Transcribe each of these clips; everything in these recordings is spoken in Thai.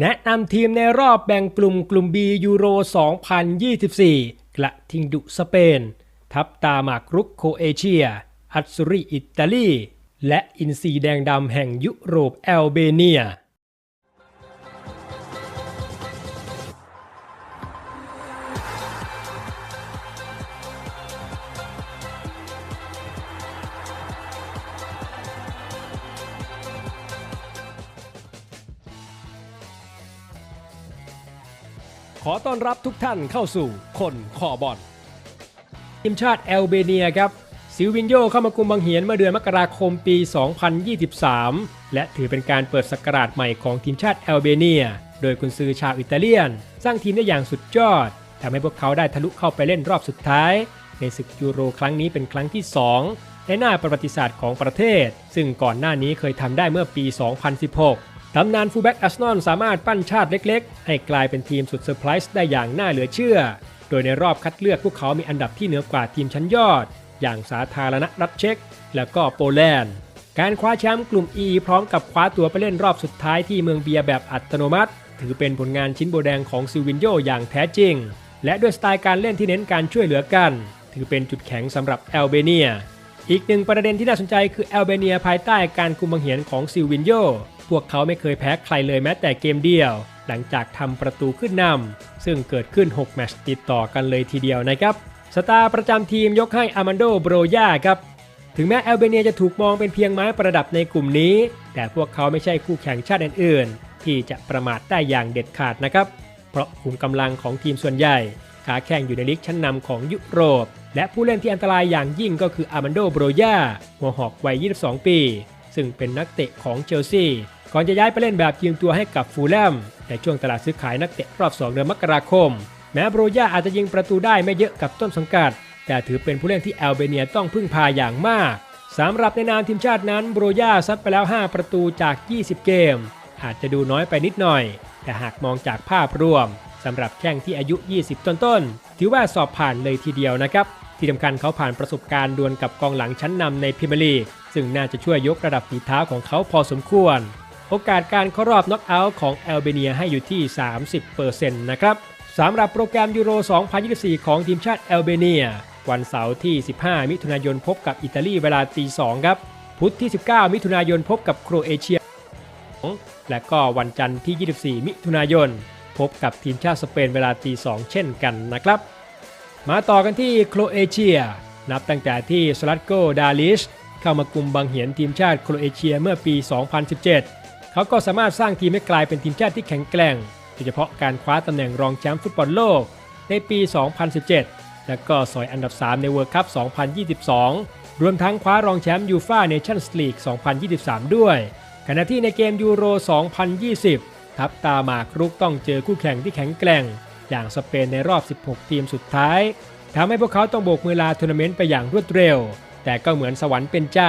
แนะนำทีมในรอบแบ่งกลุ่มกลุ่ม B ยูโร 2024 กระทิงดุสเปน ทับตาหมากรุกโคเอเชีย อัตสุริอิตาลี และอินซีแดงดำแห่งยุโรปแอลเบเนีย ขอต้อนรับทุกท่านเข้าสู่คนขอบอลทีมชาติแอลเบเนียครับซิลวินโยเข้ามากุมบังเหียนเมื่อเดือนมกราคมปี 2023 และถือเป็นการเปิดสกราชใหม่ของทีมชาติแอลเบเนีย โดยกุนซือชาวอิตาเลียน สร้างทีมได้อย่างสุดยอดทำให้พวกเขาได้ทะลุเข้าไปเล่นรอบสุดท้าย ในศึกยูโรครั้งนี้เป็นครั้งที่ 2 ในหน้าประวัติศาสตร์ของประเทศ ซึ่งก่อนหน้านี้เคยทำได้เมื่อปี 2016 ตำนานฟูลแบ็กอาร์เซนอลสามารถปั้นชาติเล็กๆ ให้กลายเป็นทีมสุดเซอร์ไพรส์ได้อย่างน่าเหลือเชื่อ โดยในรอบคัดเลือกพวกเขามีอันดับที่เหนือกว่าทีมชั้นยอด อย่างสาธารณรัฐเช็ก และก็โปแลนด์ การคว้าแชมป์กลุ่ม E พร้อมกับคว้าตัวไปเล่นรอบสุดท้ายที่เมืองเบียร์แบบอัตโนมัติ ถือเป็นผลงานชิ้นโบแดงของซิวินโยอย่างแท้จริง และด้วยสไตล์การเล่นที่เน้นการช่วยเหลือกัน ถือเป็นจุดแข็งสำหรับแอลเบเนีย อีกหนึ่งประเด็นที่น่าสนใจคือแอลเบเนียภายใต้การคุมบังเหียนของซิวินโย พวกเขาไม่เคยแพ้ใครเลยแม้แต่เกมเดียว หลังจากทำประตูขึ้นนำซึ่งเกิดขึ้น 6 แมตช์ติดต่อกันเลยทีเดียวนะครับสตาร์ประจำทีมยกให้อามันโดโบรยาครับถึงแม้แอลเบเนียจะถูกมองเป็นเพียงไม้ประดับในกลุ่มนี้ แต่พวกเขาไม่ใช่คู่แข่งชาติอื่นๆ ที่จะประมาทได้อย่างเด็ดขาดนะครับ เพราะขุมกำลังของทีมส่วนใหญ่ขาแข่งอยู่ในลีกชั้นนำของยุโรป และผู้เล่นที่อันตรายอย่างยิ่งก็คืออามันโดโบรยาหัวหอกวัย 22 ปี ซึ่งเป็นนักเตะของเชลซี ก่อนจะย้ายไปเล่นแบบยืมตัวให้กับฟูลแลมในช่วงตลาดซื้อขายนักเตะรอบ2เดือนมกราคม แม้บรูยาอาจจะยิงประตูได้ไม่เยอะกับต้นสังกัด แต่ถือเป็นผู้เล่นที่แอลเบเนียต้องพึ่งพาอย่างมากสำหรับในนามทีมชาตินั้นบรูยาซัดไปแล้ว 5 ประตูจาก 20 เกม อาจจะดูน้อยไปนิดหน่อย แต่หากมองจากภาพรวมสำหรับแข้งที่อายุ 20 ต้นๆถือว่าสอบผ่านเลยทีเดียวนะครับที่สำคัญเขาผ่านประสบการณ์ดวลกับกองหลังชั้นนำในพรีเมียร์ลีกซึ่งน่าจะช่วยยกระดับฝีเท้าของเขาพอสมควร โอกาสการเข้ารอบน็อกเอาท์ของแอลเบเนียให้อยู่ที่ 30%นะครับสำหรับโปรแกรมยูโร 2024 ของทีมชาติแอลเบเนีย วันเสาร์ที่ 15 มิถุนายนพบกับอิตาลีเวลาตี2ครับ พุธที่ 19 มิถุนายนพบกับโครเอเชีย และก็วันจันทร์ที่ 24 มิถุนายน พบกับทีมชาติสเปนเวลาตี2เช่นกันนะครับ มาต่อกันที่โครเอเชีย นับตั้งแต่ที่สลัดโกดาลิชเข้ามากุมบังเหียนทีมชาติโครเอเชียเมื่อปี 2017 เขาก็สามารถสร้างทีมให้กลายเป็นทีมชาติที่แข็งแกร่ง โดยเฉพาะการคว้าตำแหน่งรองแชมป์ฟุตบอลโลกในปี 2017 และก็สอยอันดับ 3 ในเวิร์คัพ 2022 รวมทั้งคว้ารองแชมป์ยูฟ่าเนชั่นส์ลีก 2023 ด้วย ขณะที่ในเกมยูโร 2020 ทับตาหมากรุกต้องเจอคู่แข่งที่แข็งแกร่ง อย่างสเปนในรอบ 16 ทีมสุดท้ายทำให้พวกเขาต้องโบกมือลาทัวร์นาเมนต์ไปอย่างรวดเร็ว แต่ก็เหมือนสวรรค์เป็นใจ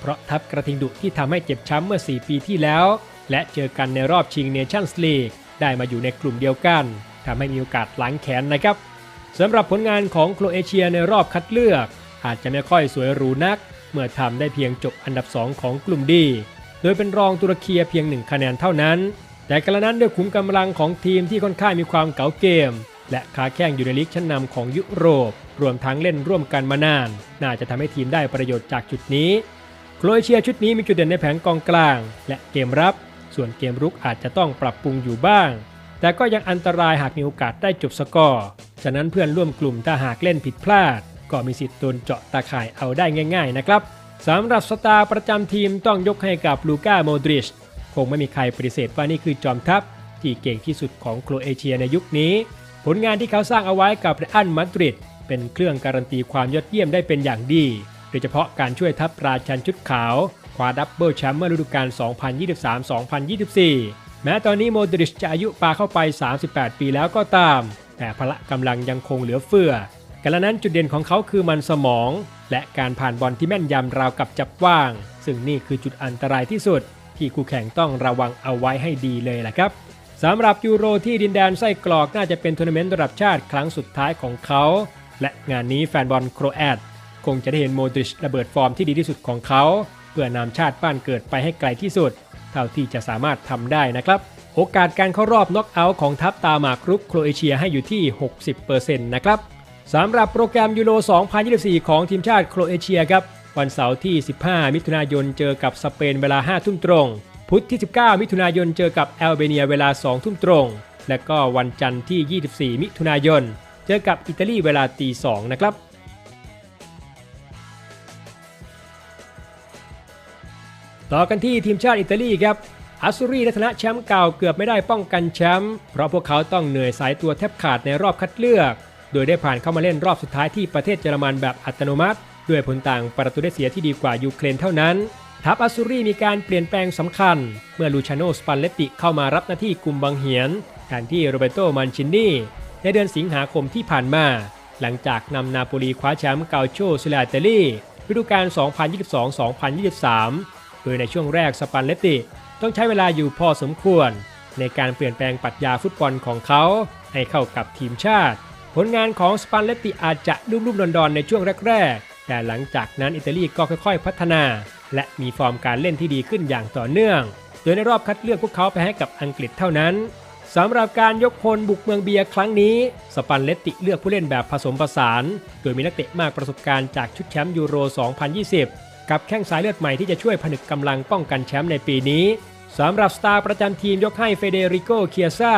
เพราะทัพกระทิงดุที่ทำให้เจ็บช้ำเมื่อ 4 ปีที่แล้ว และเจอกันในรอบชิงเนชั่นส์ลีกได้มาอยู่ในกลุ่มเดียวกันทำให้มีโอกาสล้างแค้นนะครับสำหรับผลงานของโครเอเชียในรอบคัดเลือก อาจจะไม่ค่อยสวยหรูนัก เมื่อทำได้เพียงจบอันดับ 2 ของกลุ่มดี โดยเป็นรองตุรกีเพียง 1 คะแนนเท่านั้น แต่กระนั้นด้วยขุมกำลังของทีมที่ค่อนข้างมีความเก๋าเกม และขาแข้งอยู่ในลีกชั้นนำของยุโรป รวมทั้งเล่นร่วมกันมานาน น่าจะทำให้ทีมได้ประโยชน์จากจุดนี้ โครเอเชียชุดนี้มีจุดเด่นในแผงกองกลาง และเกมรับ ส่วนเกมรุกอาจจะต้องปรับปรุงอยู่บ้าง แต่ก็ยังอันตรายหากมีโอกาสได้จบสกอร์ ฉะนั้นเพื่อนร่วมกลุ่มถ้าหากเล่นผิดพลาด ก็มีสิทธิ์โดนเจาะตาข่ายเอาได้ง่าย ๆ นะครับสำหรับสตาร์ประจำทีมต้องยกให้กับลูก้าโมดริชคงไม่มีใครปฏิเสธว่านี่คือจอมทัพ ที่เก่งที่สุดของโครเอเชียในยุคนี้ ผลงานที่เขาสร้างเอาไว้กับเรอัลมาดริดเป็นเครื่องการันตีความยอดเยี่ยมได้เป็นอย่างดี ดยเฉพาะการช่วยทัพราชันชุดขาวคว้าดับเบิลแชมป์เมื่อฤดูกาล 2023-2024 แม้ตอนนี้โมดริชจะอายุปาเข้าไป 38 ปีแล้วก็ตาม แต่พละกำลังยังคงเหลือเฟือกันละนั้นจุดเด่นของเขาคือมันสมอง และการผ่านบอลที่แม่นยำราวกับจับว่าง ซึ่งนี่คือจุดอันตรายที่สุด ที่คู่แข่งต้องระวังเอาไว้ให้ดีเลยแหละครับสำหรับยูโรที่ดินแดนไส้กรอกน่าจะเป็นทัวร์นาเมนต์ระดับชาติครั้งสุดท้ายของเขา และงานนี้แฟนบอลโครแอต คงจะได้เห็นโมดริชระเบิดฟอร์มที่ดีที่สุดของเขา เพื่อนำชาติบ้านเกิดไปให้ไกลที่สุด เท่าที่จะสามารถทำได้นะครับ โอกาสการเข้ารอบน็อกเอาท์ของทัพตาหมากรุกโครเอเชียให้อยู่ที่ 60%นะครับสำหรับโปรแกรมยูโร 2024 ของทีมชาติโครเอเชียครับ วันเสาร์ที่ 15 มิถุนายนเจอกับสเปนเวลา 5 ทุ่มตรง พุธที่ 19 มิถุนายนเจอกับแอลเบเนียเวลา 2 ทุ่มตรง และก็วันจันทร์ที่ 24 มิถุนายน เจอกับอิตาลีเวลาตี 2 นะครับ ต่อกันที่ทีมชาติอิตาลีครับอัสซูรีในฐานะแชมป์เก่าเกือบไม่ได้ป้องกันแชมป์เพราะพวกเขาต้องเหนื่อยสายตัวแทบขาดในรอบคัดเลือก โดยได้ผ่านเข้ามาเล่นรอบสุดท้ายที่ประเทศเยอรมันแบบอัตโนมัติ ด้วยผลต่างประตูได้เสียที่ดีกว่ายูเครนเท่านั้นทัพอัสซูรีมีการเปลี่ยนแปลงสำคัญ เมื่อลูชาโนสปันเลตติเข้ามารับหน้าที่กุมบังเหียนแทนที่โรเบโตมันชินนี่ในเดือนสิงหาคมที่ผ่านมา หลังจากนำนาโปลีคว้าแชมป์เกาโชซิลาเตลีฤดูกาล2022-2023 โดยในช่วงแรกสปันเลตติต้องใช้เวลาอยู่พอสมควร ในการเปลี่ยนแปลงปรัชญาฟุตบอลของเขา ให้เข้ากับทีมชาติ ผลงานของสปันเลตติอาจจะรุ่มๆดอนๆในช่วงแรกๆ แต่หลังจากนั้นอิตาลีก็ค่อยๆ พัฒนา และมีฟอร์มการเล่นที่ดีขึ้นอย่างต่อเนื่อง โดยในรอบคัดเลือกพวกเขาไปให้กับอังกฤษเท่านั้นสำหรับการยกพลบุกเมืองเบียร์ครั้งนี้ สปันเลตติเลือกผู้เล่นแบบผสมผสาน โดยมีนักเตะมากประสบการณ์จากชุดแชมป์ยูโร 2020 กับแข้งสายเลือดใหม่ที่จะช่วยผนึกกำลังป้องกันแชมป์ในปีนี้สำหรับสตาร์ประจำทีมยกให้เฟเดริโกเคียซ่า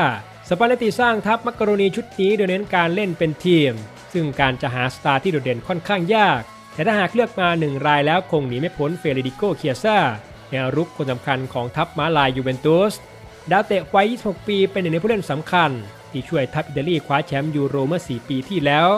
สปาเลตติสร้างทัพมักกะโรนีชุดนี้โดยเน้นการเล่นเป็นทีม ซึ่งการจะหาสตาร์ที่โดดเด่นค่อนข้างยาก แต่ถ้าหากเลือกมาหนึ่งรายแล้วคงหนีไม่พ้นเฟเดริโกเคียซ่าแนวรุกคนสำคัญของทัพม้าลายยูเวนตุสดาวเตะวัย 26 ปีเป็นหนึ่งในผู้เล่นสำคัญ ที่ช่วยทัพอิตาลีคว้าแชมป์ยูโรเมื่อ 4 ปีที่แล้ว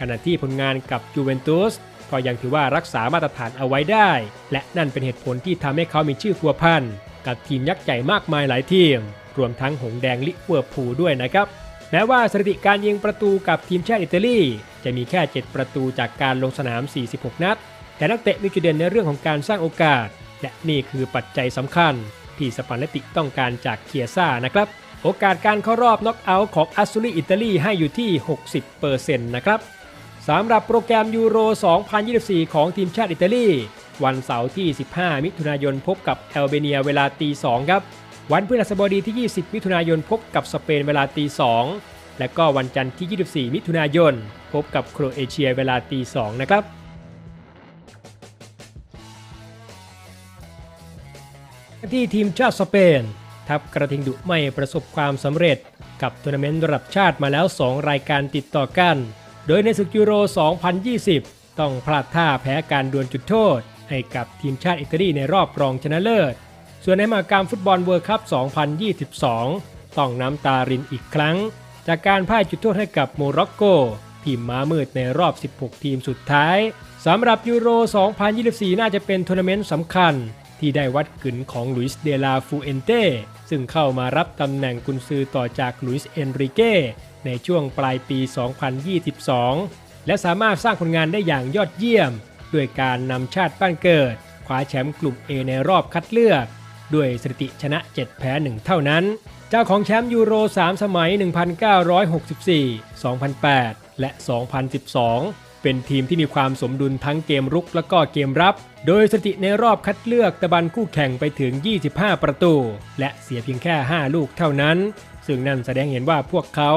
ขณะที่ผลงานกับยูเวนตุส ก็ยังถือว่ารักษามาตรฐานเอาไว้ได้ และนั่นเป็นเหตุผลที่ทำให้เขามีชื่อพัวพันกับทีมยักษ์ใหญ่มากมายหลายทีม รวมทั้งหงแดงลิเวอร์พูลด้วยนะครับแม้ว่าสถิติการยิงประตูกับทีมชาติอิตาลีจะมีแค่ 7 ประตูจากการลงสนาม 46 นัด แต่นักเตะมีจุดเด่นในเรื่องของการสร้างโอกาส และนี่คือปัจจัยสำคัญ ที่สปาเลตติต้องการจากเคียซ่านะครับ โอกาสการเข้ารอบน็อกเอาท์ของอัสซูรีอิตาลีให้อยู่ที่ 60%นะครับ สำหรับโปรแกรมยูโร 2024 ของทีมชาติอิตาลี วันเสาร์ที่ 15 มิถุนายนพบกับแอลเบเนียเวลาตี2ครับ วันพฤหัสบดีที่ 20 มิถุนายนพบกับสเปนเวลาตี2และก็วันจันทร์ที่ 24 มิถุนายน พบกับโครเอเชียเวลาตี2นะครับที่ทีมชาติสเปน ทัพกระทิงดุไม่ประสบความสำเร็จกับทัวร์นาเมนต์ระดับชาติมาแล้ว 2 รายการติดต่อกัน โดยในศึกยูโร 2020 ต้องพลาดท่าแพ้การดวลจุดโทษ ให้กับทีมชาติอิตาลีในรอบรองชนะเลิศ ส่วนในมหากรรมฟุตบอลเวิร์คัพ 2022 ต้องน้ำตารินอีกครั้ง จากการพ่ายจุดโทษให้กับโมร็อกโก ทีมม้ามืดในรอบ 16 ทีมสุดท้ายสำหรับยูโร 2024 น่าจะเป็นทัวร์นาเมนต์สำคัญ ที่ได้วัดกึนของลุยส์เดลาฟูเอนเต้ซึ่งเข้ามารับตำแหน่งกุนซือต่อจากลุยส์เอนริเก้ในช่วงปลายปี 2022 และสามารถสร้างผลงานได้อย่างยอดเยี่ยม ด้วยการนำชาติบ้านเกิดคว้าแชมป์กลุ่ม A ในรอบคัดเลือก ด้วยสถิติชนะ 7 แพ้ 1 เท่านั้น เจ้าของแชมป์ยูโร 3 สมัย 1964 2008 และ 2012 เป็นทีมที่มีความสมดุลทั้งเกมรุกและก็เกมรับ โดยสถิติในรอบคัดเลือกตะบันคู่แข่งไปถึง 25 ประตู และเสียเพียงแค่ 5 ลูกเท่านั้น ซึ่งนั่นแสดงเห็นว่าพวกเขา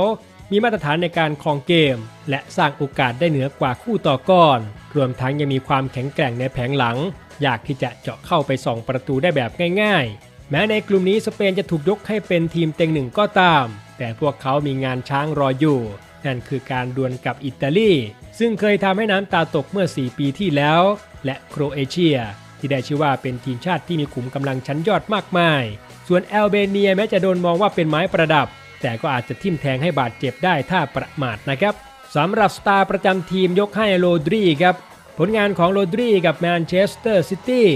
มีมาตรฐานในการครองเกม และสร้างโอกาสได้เหนือกว่าคู่ต่อก่อน รวมทั้งยังมีความแข็งแกร่งในแผงหลัง อยากที่จะเจาะเข้าไปส่องประตูได้แบบง่ายๆ แม้ในกลุ่มนี้สเปนจะถูกยกให้เป็นทีมเต็งหนึ่งก็ตาม แต่พวกเขามีงานช้างรออยู่ นั่นคือการดวลกับอิตาลี ซึ่งเคยทำให้น้ำตาตกเมื่อ 4 ปีที่แล้ว และโครเอเชีย ที่ได้ชื่อว่าเป็นทีมชาติที่มีขุมกำลังชั้นยอดมากมาย ส่วนแอลเบเนียแม้จะโดนมองว่าเป็นไม้ประดับ แต่ก็อาจจะทิ่มแทงให้บาดเจ็บได้ถ้าประมาทนะครับสำหรับสตาร์ประจำทีมยกให้โรดรีครับผลงานของโรดรีกับแมนเชสเตอร์ซิตี้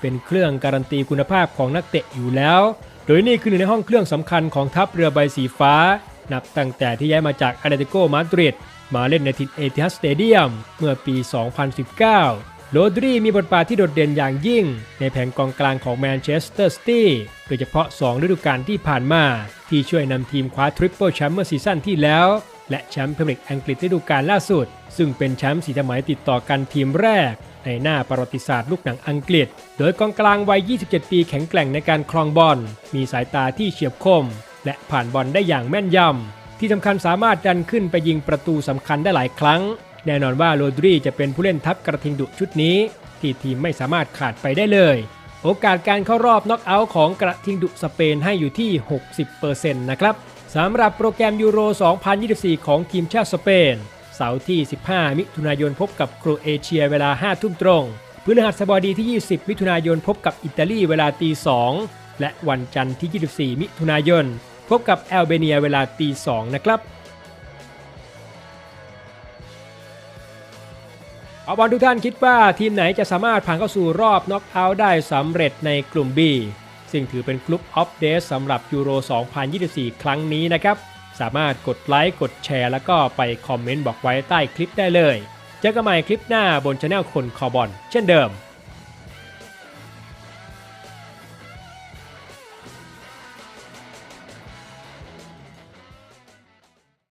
เป็นเครื่องการันตีคุณภาพของนักเตะอยู่แล้ว โดยนี่คือหนึ่งในห้องเครื่องสำคัญของทัพเรือใบสีฟ้า นับตั้งแต่ที่ย้ายมาจากอาร์เตโกมาดริดมาเล่นในทินเอทิฮัสสเตเดียมเมื่อปี 2019 โรดรีมีบทบาทที่โดดเด่นอย่างยิ่ง ในแผงกองกลางของแมนเชสเตอร์ซิตี้โดยเฉพาะ 2 ฤดูกาลที่ผ่านมา ที่ช่วยนำทีมคว้าทริปเปิลแชมป์เมื่อซีซั่นที่แล้ว และแชมป์พรีเมียร์ลีกอังกฤษฤดูกาลล่าสุด ซึ่งเป็นแชมป์สีสมัยติดต่อกันทีมแรก ในหน้าประวัติศาสตร์ลูกหนังอังกฤษ โดยกองกลางวัย 27 ปีแข็งแกร่งในการครองบอลมีสายตาที่เฉียบคม และผ่านบอลได้อย่างแม่นยำ ที่สำคัญสามารถดันขึ้นไปยิงประตูสำคัญได้หลายครั้ง แน่นอนว่าโรดรีจะเป็นผู้เล่นทัพกระทิงดุชุดนี้ ที่ทีมไม่สามารถขาดไปได้เลย โอกาสการเข้ารอบน็อกเอาท์ของกระทิงดุสเปนให้อยู่ที่ 60%นะครับสำหรับโปรแกรมยูโร 2024 ของทีมชาติสเปนเสาร์ที่ 15 มิถุนายนพบกับโครเอเชียเวลา 5 ทุ่มตรงพฤหัสบดีที่ 20 มิถุนายนพบกับอิตาลีเวลาตี 2 และวันจันทร์ที่ 24 มิถุนายน พบกับแอลเบเนียเวลาตี2นะครับเอาบอลทุกท่านคิดว่าทีมไหนจะสามารถผ่านเข้าสู่รอบน็อกเอาท์ได้สำเร็จในกลุ่ม B ซึ่งถือเป็นกลุ่มออฟเดสสำหรับยูโร 2024 ครั้งนี้นะครับ สามารถกดไลค์ กดแชร์ แล้วก็ไปคอมเมนต์บอกไว้ใต้คลิปได้เลย เจอกันใหม่คลิปหน้าบนช anel คนคอบอลเช่นเดิม